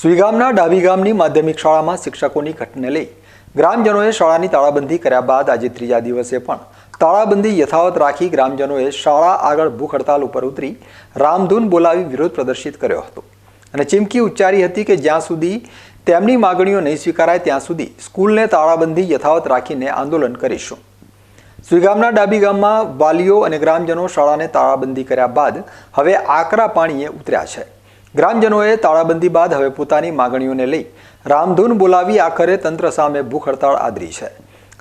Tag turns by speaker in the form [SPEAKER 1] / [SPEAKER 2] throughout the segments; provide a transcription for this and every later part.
[SPEAKER 1] સુઈગામના ડાબી ગામની માધ્યમિક શાળામાં શિક્ષકોની ઘટને લઈ ગ્રામજનોએ શાળાની તાળાબંધી કર્યા બાદ આજે ત્રીજા દિવસે પણ તાળાબંધી યથાવત રાખી ગ્રામજનોએ શાળા આગળ ભૂખ હડતાલ ઉપર ઉતરી રામધૂન બોલાવી વિરોધ પ્રદર્શિત કર્યો હતો. અને ચીમકી ઉચ્ચારી હતી કે જ્યાં સુધી તેમની માગણીઓ નહીં સ્વીકારાય ત્યાં સુધી સ્કૂલને તાળાબંધી યથાવત રાખીને આંદોલન કરીશું. સુઈગામના ડાબી ગામમાં વાલીઓ અને ગ્રામજનો શાળાને તાળાબંધી કર્યા બાદ હવે આકરા પાણીએ ઉતર્યા છે. ગ્રામજનોએ તાળાબંધી બાદ હવે પોતાની માગણીઓને લઈ રામધૂન બોલાવી આખરે તંત્ર સામે ભૂખ હડતાળ આદરી છે.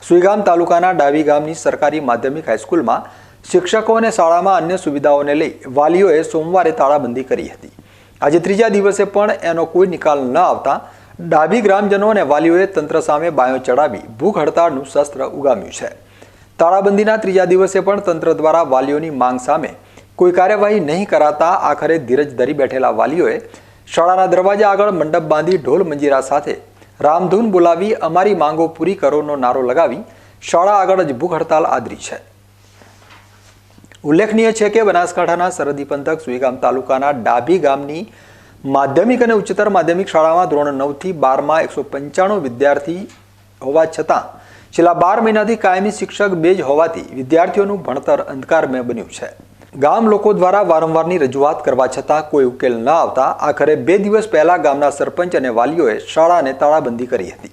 [SPEAKER 1] સુઈગામ તાલુકાના ડાબી ગામની સરકારી માધ્યમિક હાઈસ્કૂલમાં શિક્ષકો અને શાળામાં અન્ય સુવિધાઓને લઈ વાલીઓએ સોમવારે તાળાબંધી કરી હતી. આજે ત્રીજા દિવસે પણ એનો કોઈ નિકાલ ન આવતા ડાબી ગ્રામજનો અને વાલીઓએ તંત્ર સામે બાયો ચડાવી ભૂખ હડતાળનું શસ્ત્ર ઉગામ્યું છે. તાળાબંધીના ત્રીજા દિવસે પણ તંત્ર દ્વારા વાલીઓની માંગ સામે કોઈ કાર્યવાહી નહીં કરાતા આખરે ધીરજ ધરી બેઠેલા વાલીઓએ શાળાના દરવાજા આગળ મંડપ બાંધી ઢોલ મંજીરા સાથે રામધૂન બોલાવી અમારી માંગો પૂરી કરોનો નારો લગાવી શાળા આગળ જ ભૂખ હડતાલ આદરી છે. ઉલ્લેખનીય છે કે બનાસકાંઠાના સરહદી પંથક સુઈગામ તાલુકાના ડાભી ગામની માધ્યમિક અને ઉચ્ચતર માધ્યમિક શાળામાં ધોરણ નવથી બારમાં એકસો પંચાણું વિદ્યાર્થી હોવા છતાં છેલ્લા બાર મહિનાથી કાયમી શિક્ષક બે જ હોવાથી વિદ્યાર્થીઓનું ભણતર અંધકારમય બન્યું છે. ગામ લોકો દ્વારા વારંવારની રજૂઆત કરવા છતાં કોઈ ઉકેલ ન આવતા આખરે બે દિવસ પહેલા ગામના સરપંચ અને વાલીઓએ શાળાને તાળાબંધી કરી હતી.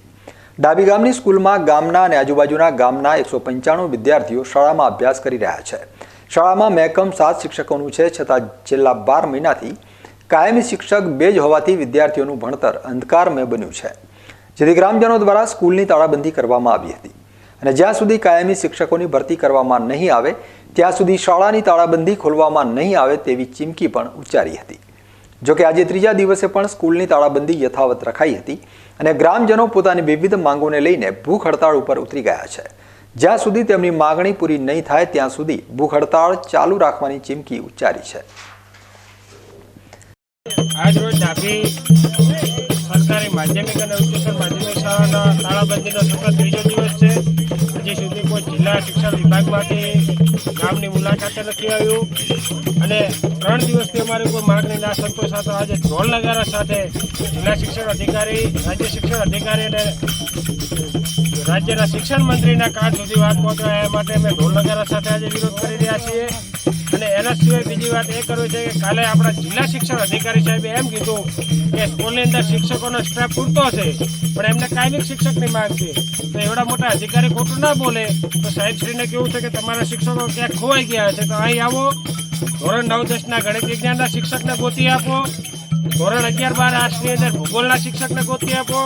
[SPEAKER 1] ડાબી ગામની સ્કૂલમાં ગામના અને આજુબાજુના ગામના એકસો પંચાણું વિદ્યાર્થીઓ શાળામાં અભ્યાસ કરી રહ્યા છે. શાળામાં મહેકમ સાત શિક્ષકોનું છે છતાં છેલ્લા બાર મહિનાથી કાયમી શિક્ષક બે જ હોવાથી વિદ્યાર્થીઓનું ભણતર અંધકારમય બન્યું છે. જેથી ગ્રામજનો દ્વારા સ્કૂલની તાળાબંધી કરવામાં આવી હતી. અને જ્યાં સુધી કાયમી શિક્ષકોની ભરતી કરવામાં નહીં આવે ત્યાં સુધી શાળાની તાળાબંધી ખોલવામાં નહીં આવે તેવી ચીમકી પણ ઉચ્ચારી હતી. જોકે આજે ત્રીજા દિવસે પણ સ્કૂલની તાળાબંધી યથાવત રખાઈ હતી અને ગ્રામજનો પોતાની વિવિધ માંગોને લઈને ભૂખ હડતાળ ઉપર ઉતરી ગયા છે. જ્યાં સુધી તેમની માગણી પૂરી નહીં થાય ત્યાં સુધી ભૂખ હડતાળ ચાલુ રાખવાની ચીમકી ઉચ્ચારી છે.
[SPEAKER 2] આજ રોજ સરકારી માધ્યમિક અને ઉચ્ચતર માધ્યમિક શાળાના તાળાબંધીનો સતત ત્રીજો દિવસ છે. હજી સુધી કોઈ જિલ્લા શિક્ષણ વિભાગમાંથી ગામની મુલાકાતે નથી આવ્યું. અને ત્રણ દિવસથી અમારી કોઈ માગણી ના સંતોષાતો આજે ઢોલ નગારા સાથે જિલ્લા શિક્ષણ અધિકારી, રાજ્ય શિક્ષણ અધિકારી અને રાજ્યના શિક્ષણ મંત્રીના કાર્ડ સુધી વાત પહોંચવા એ માટે અમે ઢોલ નગારા સાથે આજે વિરોધ કરી રહ્યા છીએ. અને એના સિવાય બીજી વાત એ કરવી છે કે કાલે આપણા જિલ્લા શિક્ષણ અધિકારી સાહેબે એમ કીધું કે સ્કૂલની અંદર શિક્ષકોનો સ્ટાફ પૂરતો છે, પણ એમને કાયમિક શિક્ષકની માંગ છે. તો એવડા મોટા અધિકારી ખોટું ના બોલે, તો સાહેબશ્રીને કેવું છે કે તમારા શિક્ષકો ક્યાંક ખોવાઈ ગયા છે, તો અહીં આવો. ધોરણ નવ દસના ગણિત વિજ્ઞાનના શિક્ષકને ગોતી આપો. ધોરણ અગિયાર બાર આર્ટ્સની અંદર ભૂગોળના શિક્ષકને ગોતી આપો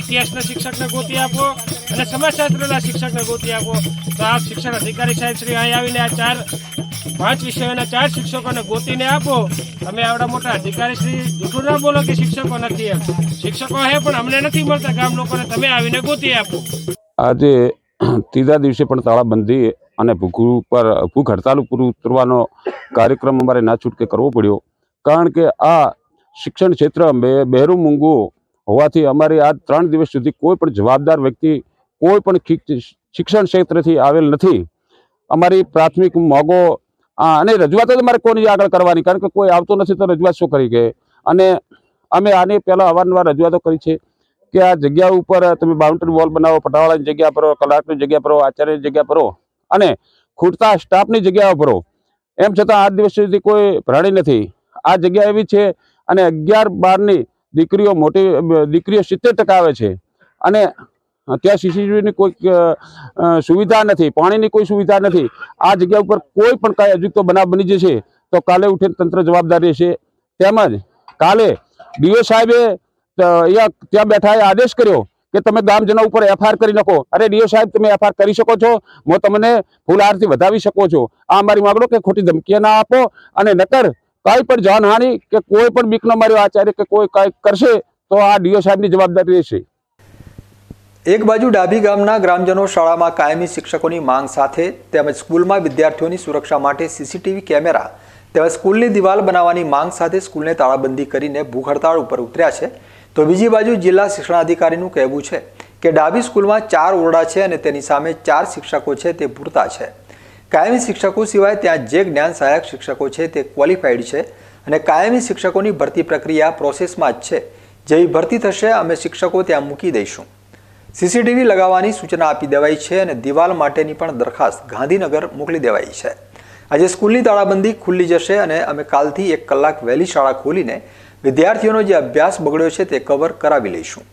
[SPEAKER 2] ઇતિહાસના શિક્ષકને ગોતી આપો અને સમાજશાસ્ત્રના શિક્ષકને ગોતી આપો. તો આ શિક્ષણ અધિકારી સાહેબ શ્રી અહીં આવીને આ ચાર, પાંચ વિષયોના ચાર શિક્ષકોને ગોતીને આપો. તમે આવડા મોટા અધિકારી શ્રી જૂઠું ના બોલો કે શિક્ષકો નથી એમ. શિક્ષકો હે પણ અમને નથી મળતા ગામ લોકોને તમે આવીને ગોતી આપો.
[SPEAKER 3] આજે ત્રીજા દિવસે પણ તાળાબંધી અને ભૂખ ઉપર ભૂખ હડતાલ ઉપર ઉતરવાનો કાર્યક્રમ અમારે ના છૂટકે કરવો પડ્યો. કારણ કે આ શિક્ષણ ક્ષેત્ર બે- બહેરું મૂંગું હોવાથી અમારી આ ત્રણ દિવસ સુધી કોઈ પણ જવાબદાર વ્યક્તિ કોઈ પણ શિક્ષણ ક્ષેત્રથી આવેલ નથી. અમારી પ્રાથમિક મોગો અને રજૂઆતો જ અમારે કોની આગળ કરવાની? કારણ કે કોઈ આવતો નથી તો રજૂઆત શું કરી ગઈ અને અમે આની પહેલાં અવારનવાર રજૂઆતો કરી છે કે આ જગ્યા ઉપર તમે બાઉન્ડ્રી વોલ બનાવો, પટાવાળાની જગ્યા પર કલાકની જગ્યા પર આચાર્યની જગ્યા પર અને ખૂટતા સ્ટાફની જગ્યાઓ પર એમ છતાં આજ દિવસ સુધી કોઈ ભરાણી નથી. આ જગ્યા એવી છે અને અગિયાર બારની દીકરીઓ મોટી, દીકરીઓ સિત્તેર ટકા આવે છે. અને ત્યાં સીસીટીવીની કોઈ સુવિધા નથી, પાણીની કોઈ સુવિધા નથી. આ જગ્યા ઉપર કોઈ પણ કાંઈ અજુગતો બનાવ બની જશે તો કાલે ઉઠીને તંત્ર જવાબદાર રહેશે. તેમજ કાલે ડીઓ સાહેબે ત્યાં બેઠા આદેશ કર્યો કે તમે ગામજનો ઉપર એફઆઈઆર કરી નાખો. અરે ડીઓ સાહેબ, તમે એફઆઈઆર કરી શકો છો? હું તમને ફૂલહારથી વધાવી શકો છો. આ અમારી માગણો કે ખોટી ધમકીઓ ના આપો અને નકર કઈ પણ જાનહાનિ કે કોઈ પણ બીકનો માર્યો આચાર્ય કે કોઈ કઈ કરશે તો આ ડીઓ સાહેબની જવાબદારી રહેશે.
[SPEAKER 1] એક બાજુ ડાભી ગામના ગ્રામજનો શાળામાં કાયમી શિક્ષકોની માંગ સાથે તેમજ સ્કૂલમાં વિદ્યાર્થીઓની સુરક્ષા માટે સીસીટીવી કેમેરા તેમજ સ્કૂલની દિવાલ બનાવવાની માંગ સાથે સ્કૂલને તાળાબંધી કરીને ભૂખ હડતાળ ઉપર ઉતર્યા છે. તો બીજી બાજુ જિલ્લા શિક્ષણાધિકારીનું કહેવું છે કે ડાબી સ્કૂલમાં ચાર ઓરડા છે અને તેની સામે ચાર શિક્ષકો છે તે પૂરતા છે. કાયમી શિક્ષકો સિવાય ત્યાં જે જ્ઞાન સહાયક શિક્ષકો છે તે ક્વોલિફાઈડ છે અને કાયમી શિક્ષકોની ભરતી પ્રક્રિયા પ્રોસેસમાં જ છે. જેવી ભરતી થશે, અમે શિક્ષકો ત્યાં મૂકી દઈશું. સીસીટીવી લગાવવાની સૂચના આપી દેવાઈ છે અને દિવાલ માટેની પણ દરખાસ્ત ગાંધીનગર મોકલી દેવાઈ છે. આજે સ્કૂલની તાળાબંધી ખુલ્લી જશે અને અમે કાલથી એક કલાક વહેલી શાળા ખોલીને વિદ્યાર્થીઓનો જે અભ્યાસ બગડ્યો છે તે કવર કરાવી લઈશું.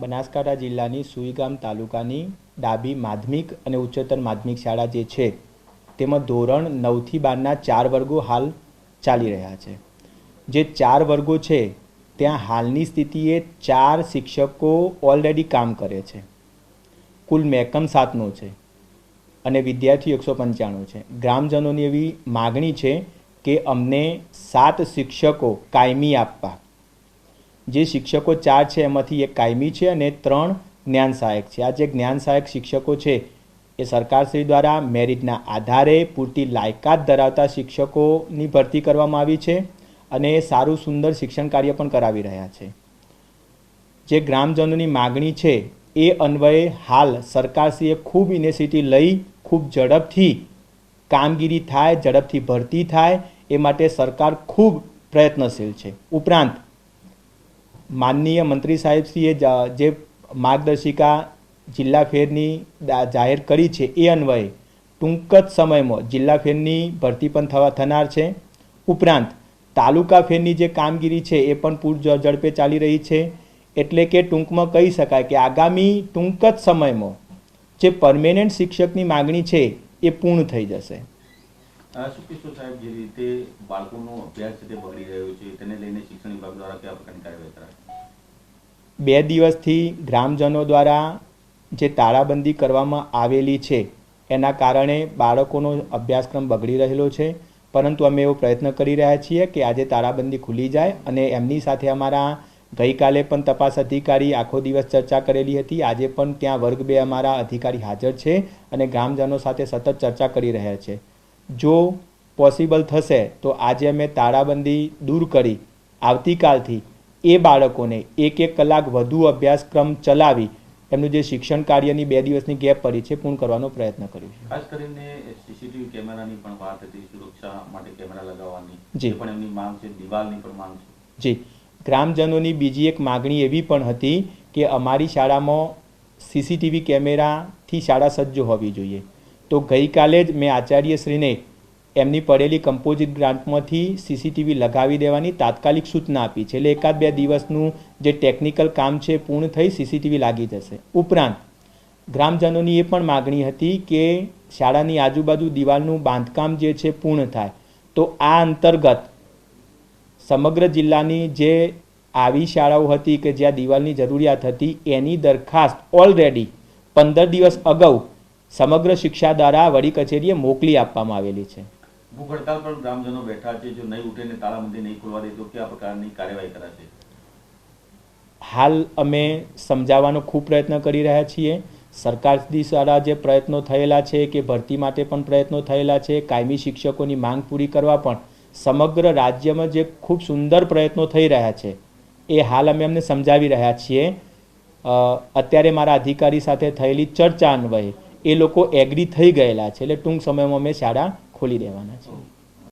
[SPEAKER 4] બનાસકાંઠા જિલ્લાની સુઈગામ તાલુકાની ડાબી માધ્યમિક અને ઉચ્ચતર માધ્યમિક શાળા જે છે, તેમાં ધોરણ નવથી બારના ચાર વર્ગો હાલ ચાલી રહ્યા છે. જે ચાર વર્ગો છે, ત્યાં હાલની સ્થિતિએ ચાર શિક્ષકો ઓલરેડી કામ કરે છે. કુલ મેકમ સાતનો છે અને વિદ્યાર્થીઓ એકસો પંચાણું છે. ગ્રામજનોની એવી માગણી છે કે અમને સાત શિક્ષકો કાયમી આપવા. જે શિક્ષકો ચાર છે, એમાંથી એક કાયમી છે અને ત્રણ જ્ઞાન સહાયક છે. આ જે જ્ઞાન સહાયક શિક્ષકો છે, એ સરકારશ્રી દ્વારા મેરિટના આધારે પૂરતી લાયકાત ધરાવતા શિક્ષકોની ભરતી કરવામાં આવી છે અને એ સારું સુંદર શિક્ષણ કાર્ય પણ કરાવી રહ્યા છે. જે ગ્રામજનોની માગણી છે, એ અન્વયે હાલ સરકારશ્રીએ ખૂબ ઇનિશિયેટિવ લઈ, ખૂબ ઝડપથી કામગીરી થાય, ઝડપથી ભરતી થાય, એ માટે સરકાર ખૂબ પ્રયત્નશીલ છે. ઉપરાંત માનનીય મંત્રી સાહેબશ્રીએ જે માર્ગદર્શિકા જિલ્લા ફેરની જાહેર કરી છે એ અન્વયે ટૂંક જ સમયમાં જિલ્લા ફેરની ભરતી પણ થવા થનાર છે. ઉપરાંત, તાલુકા ફેરની જે કામગીરી છે એ પણ પૂર ઝડપે ચાલી રહી છે. એટલે કે ટૂંકમાં કહી શકાય કે આગામી ટૂંક જ સમયમાં જે પરમેનન્ટ શિક્ષકની માગણી છે એ પૂર્ણ થઈ જશે.
[SPEAKER 5] શું સાહેબ, જે રીતે બાળકોનો અભ્યાસ છે બગડી રહ્યો છે, તેને લઈને શિક્ષણ વિભાગ દ્વારા કયા પ્રકારની કાર્યવાહી કરાય
[SPEAKER 4] બે દિવસથી ગ્રામજનો દ્વારા જે તાળાબંધી કરવામાં આવેલી છે, એના કારણે બાળકોનો અભ્યાસક્રમ બગડી રહેલો છે. પરંતુ અમે એવો પ્રયત્ન કરી રહ્યા છીએ કે આજે તાળાબંધી ખુલી જાય અને એમની સાથે અમારા ગઈકાલે પણ તપાસ અધિકારી આખો દિવસ ચર્ચા કરેલી હતી. આજે પણ ત્યાં વર્ગ બે અમારા અધિકારી હાજર છે અને ગ્રામજનો સાથે સતત ચર્ચા કરી રહ્યા છે. જો પોસિબલ થશે તો આજે અમે તાળાબંધી દૂર કરી આવતીકાલથી એ બાળકોને એક એક કલાક વધુ અભ્યાસક્રમ ચલાવી એમનું જે શિક્ષણ કાર્યની બે દિવસની ગેપ પડી છે પૂર્ણ કરવાનો પ્રયત્ન કરીશું
[SPEAKER 5] ખાસ કરીને સીસીટીવી કેમેરાની પણ વાત હતી સુરક્ષા માટે કેમેરા લગાવવાની
[SPEAKER 4] જે.
[SPEAKER 5] પણ એમની માંગ છે દિવાલની પણ માંગ છે.
[SPEAKER 4] જી. ગ્રામજનોની બીજી એક માગણી એવી પણ હતી કે અમારી શાળામાં સીસીટીવી કેમેરાથી શાળા સજ્જ હોવી જોઈએ. તો ગઈકાલે જ મેં આચાર્યશ્રીને એમની પડેલી કમ્પોઝિટ ગ્રાન્ટમાંથી સીસીટીવી લગાવી દેવાની તાત્કાલિક સૂચના આપી છે. એટલે એકાદ બે દિવસનું જે ટેકનિકલ કામ છે પૂર્ણ થઈ સીસીટીવી લાગી જશે. ઉપરાંત, ગ્રામજનોની એ પણ માગણી હતી કે શાળાની આજુબાજુ દિવાલનું બાંધકામ જે છે પૂર્ણ થાય. તો આ અંતર્ગત સમગ્ર જિલ્લાની જે આવી શાળાઓ હતી કે જ્યાં દિવાલની જરૂરિયાત હતી, એની દરખાસ્ત ઓલરેડી પંદર દિવસ અગાઉ સમગ્ર શિક્ષા દ્વારા વડી કચેરીએ મોકલી આપવામાં આવેલી છે.
[SPEAKER 5] ભૂખ હડતાલ પર ગ્રામજનો બેઠા છે જો નહીં ઉઠે ને તાળાબંધી નહીં ખોલવા દે તો કયા પ્રકારની કાર્યવાહી કરાશે?
[SPEAKER 4] હાલ અમે સમજાવવાનો ખૂબ પ્રયત્ન કરી રહ્યા છીએ. સરકારશ્રી દ્વારા જે પ્રયત્નો થયેલા છે કે ભરતી માટે પણ પ્રયત્નો થયેલા છે કાયમી શિક્ષકોની માંગ પૂરી કરવા પણ સમગ્ર રાજ્યમાં જે ખૂબ સુંદર પ્રયત્નો થઈ રહ્યા છે એ હાલ અમે એમને સમજાવી રહ્યા છીએ. અત્યારે મારા અધિકારી સાથે થયેલી ચર્ચા અન્વયે એ લોકો એગ્રી થઈ ગયેલા છે. એટલે ટૂંક સમયમાં અમે શાળા ખોલી દેવાના છે.